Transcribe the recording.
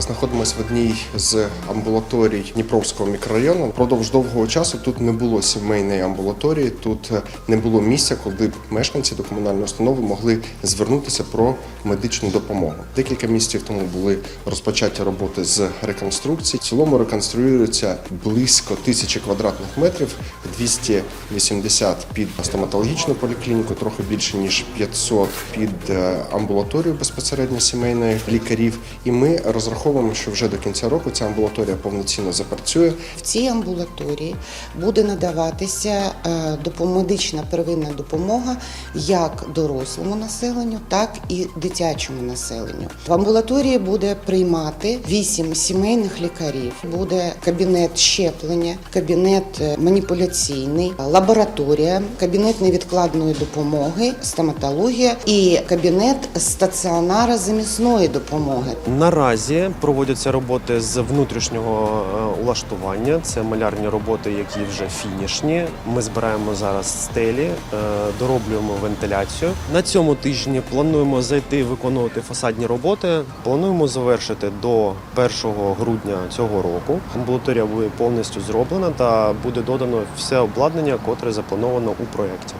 знаходимося в одній з амбулаторій Дніпровського мікрорайону. Впродовж довгого часу тут не було сімейної амбулаторії, тут е, не було місця, куди б мешканці до комунальної установи могли звернутися про медичну допомогу. Декілька місяців тому були розпочаті роботи з реконструкції. В цілому реконструюється близько тисячі квадратних метрів, 280 під стоматологічну поліклініку, трохи більше ніж 500 під е, амбулаторію безпосередньо сімейної лікарів. І ми розраховуємо, що вже до кінця року ця амбулаторія повноцінно запрацює. В цій амбулаторії буде надаватися е, допомедична первинна допомога як дорослому населенню, так і дитячому населенню. В амбулаторії буде приймати вісім сімейних лікарів. Буде кабінет щеплення, кабінет е, маніпуляційний, лабораторія, кабінет невідкладної допомоги, стоматологія і кабінет стаціонара замісної допомоги. Наразі проводяться роботи з внутрішнього е, улаштування. Це малярні роботи, які вже фінішні. Ми збираємо зараз стелі, е, дороблюємо вентиляцію. На цьому тижні плануємо зайти виконувати фасадні роботи. Плануємо завершити до 1 грудня цього року. Амбулаторія буде повністю зроблена та буде додано все обладнання, котре заплановано у проєкті.